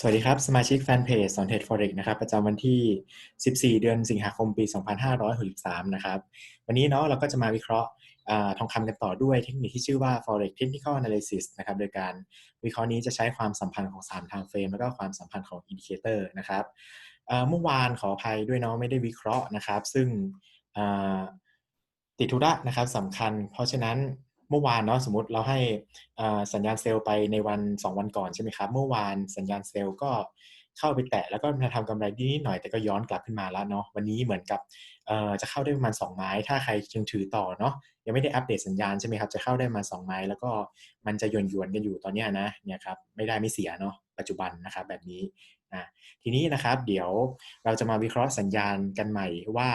สวัสดีครับ สมาชิกแฟนเพจสอนเทรด Forex นะครับ ประจำวันที่ 14 เดือนสิงหาคมปี 2563 นะครับ วันนี้เนาะเราก็จะมาวิเคราะห์ทองคำกันต่อด้วยเทคนิคที่ชื่อว่า Forex Technical Analysis นะครับ โดยการวิเคราะห์นี้จะใช้ความสัมพันธ์ของ 3 ทางเฟรม แล้วก็ความสัมพันธ์ของอินดิเคเตอร์นะครับเมื่อวานขออภัยด้วยเนาะไม่ได้วิเคราะห์นะครับ ซึ่งติดธุระนะครับสำคัญ เพราะฉะนั้น เมื่อวานเนาะสมมติเราให้สัญญาณเซลล์ไปในวัน 2 วันก่อนใช่ไหมครับเมื่อวานสัญญาณเซลล์ก็เข้าไปแตะแล้วก็มาทำกำไรนิดหน่อยแต่ก็ย้อนกลับขึ้นมาแล้วเนาะวันนี้เหมือนกับจะเข้าได้ประมาณ 2 ไม้ ถ้าใครยังถือต่อเนาะยังไม่ได้อัปเดตสัญญาณใช่ไหมครับจะเข้าได้มา 2 ไม้ แล้วก็มันจะหย่อนหยวนกันอยู่ตอนนี้นะเนี่ยครับไม่ได้ไม่เสียเนาะปัจจุบันนะครับแบบนี้นะทีนี้นะครับเดี๋ยวเราจะมาวิเคราะห์สัญญาณกันใหม่ว่า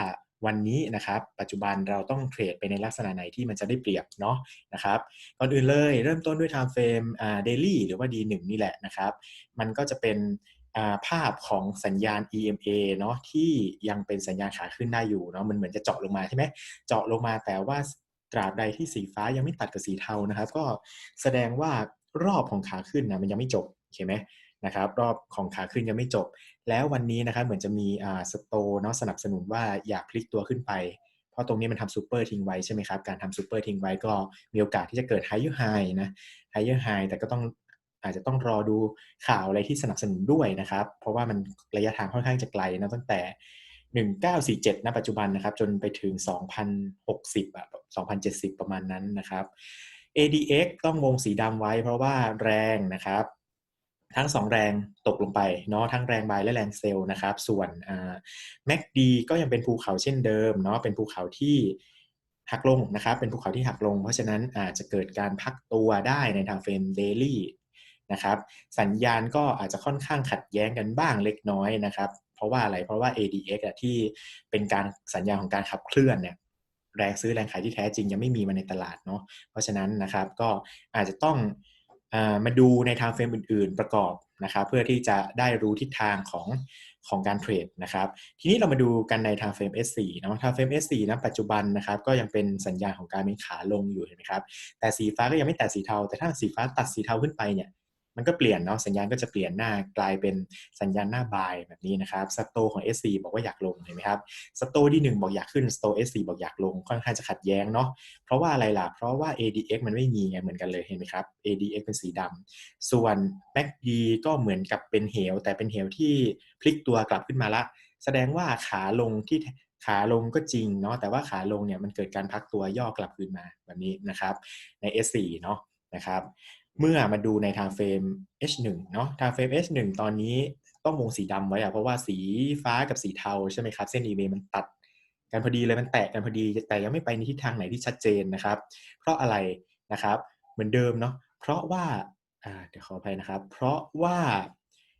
วันนี้นะครับ ปัจจุบันเราต้องเทรดไปในลักษณะไหนที่มันจะได้เปรียบเนาะนะครับก่อนอื่นเลยเริ่มต้นด้วย time frame อ่า daily หรือว่า D1 นี่แหละนะครับ มันก็จะเป็นภาพของสัญญาณ EMA เนาะที่ยังเป็นสัญญาณขาขึ้นได้อยู่เนาะมันเหมือนจะเจาะลงมาใช่ไหมเจาะลงมาแต่ว่าตราบใดที่สีฟ้ายังไม่ตัดกับสีเทานะครับ ก็แสดงว่ารอบของขาขึ้นนะมันยังไม่จบโอเคไหม นะครับรอบของขาขึ้นยังไม่จบ แล้ววันนี้นะครับเหมือนจะมีอ่าสโตเนาะสนับสนุนว่าอยากพลิกตัวขึ้นไป เพราะตรงนี้มันทำซูเปอร์ทิ้งไว้ใช่ไหมครับ การทำซูเปอร์ทิ้งไว้ก็มีโอกาสที่จะเกิดไฮเออร์ไฮนะไฮเออร์ไฮแต่ก็ต้องอาจจะต้องรอดูข่าวอะไรที่สนับสนุนด้วยนะครับ เพราะว่ามันระยะทางค่อนข้างจะไกลนะตั้งแต่ 1947ณปัจจุบันนะครับ จนไปถึง 2060อะ2070 ประมาณนั้นนะครับ ADX ต้องวงสีดำไว้เพราะว่าแรงนะครับ ทั้ง 2 แรงตกลงไปเนาะทั้งแรงบายและแรงเซลล์นะครับ ส่วนแม็กดีก็ยังเป็นภูเขาเช่นเดิมเนาะเป็นภูเขาที่หักลงนะครับเป็นภูเขาที่หักลง เพราะฉะนั้นอาจจะเกิดการพักตัวได้ในทางเฟรมเดลี่นะครับสัญญาณก็อาจจะค่อนข้างขัดแย้งกันบ้างเล็กน้อยนะครับ เพราะว่าอะไรเพราะว่า ADX อะที่เป็นการสัญญาณของการขับเคลื่อนเนี่ยแรงซื้อแรงขายที่แท้จริงยังไม่มีมาในตลาดเนาะเพราะฉะนั้นนะครับก็อาจจะต้อง มาดูในทางเฟรมอื่น ๆ ประกอบนะครับเพื่อที่จะได้รู้ทิศทางของของการเทรดนะครับทีนี้เรามาดูกันในทางเฟรม S4 นาะทางเฟรม S4 นะปัจจุบันนะครับก็ยังเป็นสัญญาณของการเป็นขาลงอยู่เห็นไหมครับแต่สีฟ้าก็ยังไม่แตะสีเทา แต่ถ้าสีฟ้าตัดสีเทาขึ้นไปเนี่ย มันก็เปลี่ยนเนาะสัญญาณก็จะเปลี่ยนหน้ากลายเป็นสัญญาณหน้าบายแบบนี้นะครับสโตของ S4 บอกว่าอยากลงเห็นไหมครับสโตที่ 1 บอกอยากขึ้นสโต S4 บอกอยากลงค่อนข้างจะขัดแย้งเนาะเพราะว่าอะไรล่ะ เพราะว่า ADX มันไม่มีไงเหมือนกันเลยเห็นไหมครับ ADX เป็นสีดำส่วน MACD ก็เหมือนกับเป็นเหว แต่เป็นเหวที่พลิกตัวกลับขึ้นมาละ แสดงว่าขาลงที่ขาลงก็จริงเนาะแต่ว่าขาลงเนี่ยมันเกิดการพักตัวย่อกลับขึ้นมาแบบนี้นะครับใน S4 เนาะนะครับ เมื่อมาดูในทางเฟรม H1 เนาะทางเฟรม H1 ตอนนี้ต้องวงสีดำไว้อะเพราะว่าสีฟ้ากับสีเทาใช่ไหมครับ เส้น EMA มันตัดกันพอดีเลยมันแตกกันพอดีแต่ยังไม่ไปในทิศทางไหนที่ชัดเจนนะครับ เพราะอะไรนะครับ เหมือนเดิมเนาะเพราะว่าเดี๋ยวขออภัยนะครับ เพราะว่า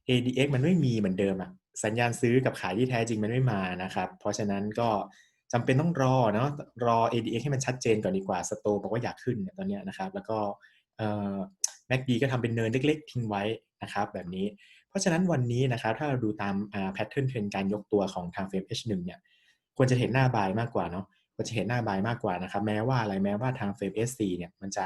ADX มันไม่มีเหมือนเดิมอะสัญญาณซื้อกับขายที่แท้จริงมันไม่มานะครับ เพราะฉะนั้นก็จำเป็นต้องรอเนาะรอ ADX ให้มันชัดเจนก่อนดีกว่าสโตบอกว่าอยากขึ้นเนี่ยตอนนี้นะครับ แล้วก็ แม็กดีก็ทำเป็นเนินเล็ก ๆ ทิ้งไว้นะครับแบบนี้ เพราะฉะนั้นวันนี้นะครับถ้าเราดูตามแพทเทิร์นเทรนการยกตัวของทางเฟรม H1 เนี่ยควรจะเห็นหน้าบายมากกว่าเนาะควรจะเห็นหน้าบายมากกว่านะครับแม้ว่าอะไรแม้ว่าทางเฟรม S4 เนี่ยมันจะ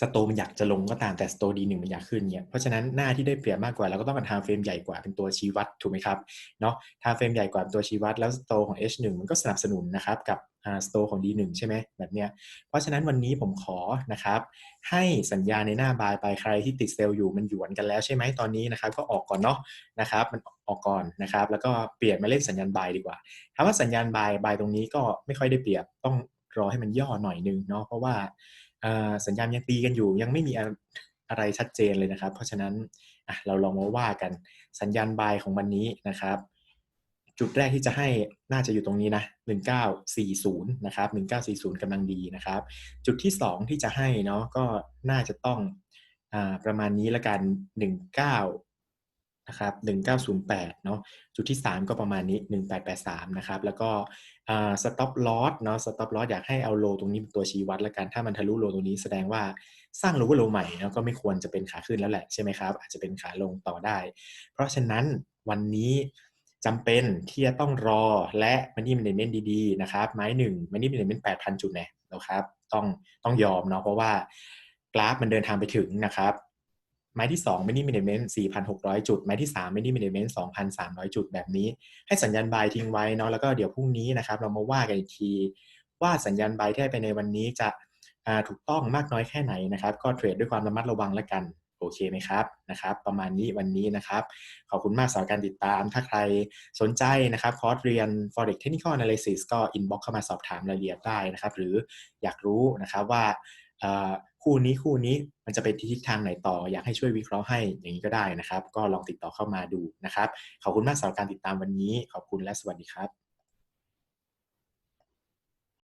สโตมันอยากจะลงก็ตามแต่สโตดีหนึ่งมันอยากขึ้นเนี่ยเพราะฉะนั้นหน้าที่ได้เปรียบมากกว่าเราก็ต้องการทางเฟรมใหญ่กว่าเป็นตัวชี้วัดถูกไหมครับเนาะทางเฟรมใหญ่กว่าตัวชี้วัดแล้วสโตของ H1 มันก็สนับสนุนนะครับกับสโตของ D1 ใช่ไหมแบบเนี้ยเพราะฉะนั้นวันนี้ผมขอนะครับให้สัญญาในหน้าบายไปใครที่ติดเซลล์อยู่มันหยวนกันแล้วใช่ไหมตอนนี้นะครับก็ออกก่อนเนาะนะครับมันออกก่อนนะครับแล้วก็เปลี่ยนมาเล่นสัญญาณบายดีกว่าถามว่าสัญญาณบายบายตรงนี้ก็ไม่ค่อยได้เปรียบต้องรอให้มันย่อหน่อยนึงเนาะเพราะว่า สัญญาณยังตีกันอยู่ ยังไม่มีอะไรชัดเจนเลยนะครับ เพราะฉะนั้นเราลองมาว่ากันสัญญาณบายของวันนี้นะครับ จุดแรกที่จะให้น่าจะอยู่ตรงนี้นะ 1940 นะครับ 1940กำลังดีนะครับ จุดที่ 2 ที่จะให้เนาะก็น่าจะต้องอประมาณนี้ละกัน 19 นะครับ1908เนาะจุดที่ 3 ก็ประมาณนี้ 1883นะครับแล้วก็สต็อปลอสเนาะสต็อปลอสอยากให้เอาโลตรงนี้เป็นตัวชี้วัดละกันถ้ามันทะลุโลตรงนี้แสดงว่าสร้างโลก็โลใหม่เนาะก็ไม่ควรจะเป็นขาขึ้นแล้วแหละใช่ไหมครับอาจจะเป็นขาลงต่อได้ เพราะฉะนั้นวันนี้จำเป็นที่จะต้องรอและมันนี่มันเน้นดีๆนะครับไม้หนึ่งมันนี่มันเน้นแปดพันจุดเนี่ยนะครับต้องต้องยอมเนาะเพราะว่ากราฟมันเดินทางไปถึงนะครับ ไม้ที่2 mini minimum 4,600 จุด ไม้ที่3 mini minimum 2,300 จุดแบบนี้ ให้สัญญาณบายทิ้งไว้เนาะแล้วก็เดี๋ยวพรุ่งนี้นะครับเรามาว่ากันอีกที ว่าสัญญาณบายที่ให้ไปในวันนี้จะถูกต้องมากน้อยแค่ไหนนะครับ ก็เทรดด้วยความระมัดระวังแล้วกันโอเคไหมครับนะครับ ประมาณนี้วันนี้นะครับ ขอบคุณมากสำหรับการติดตาม ถ้าใครสนใจนะครับ คอร์สเรียน forex technical analysis ก็ inbox เข้ามาสอบถามรายละเอียดได้นะครับ หรืออยากรู้นะครับว่า คู่นี้คู่นี้มันจะไปทิศทางไหนต่อ อยากให้ช่วยวิเคราะห์ให้อย่างนี้ก็ได้นะครับ ก็ลองติดต่อเข้ามาดูนะครับ ขอบคุณมากสำหรับการติดตามวันนี้ ขอบคุณและสวัสดีครับ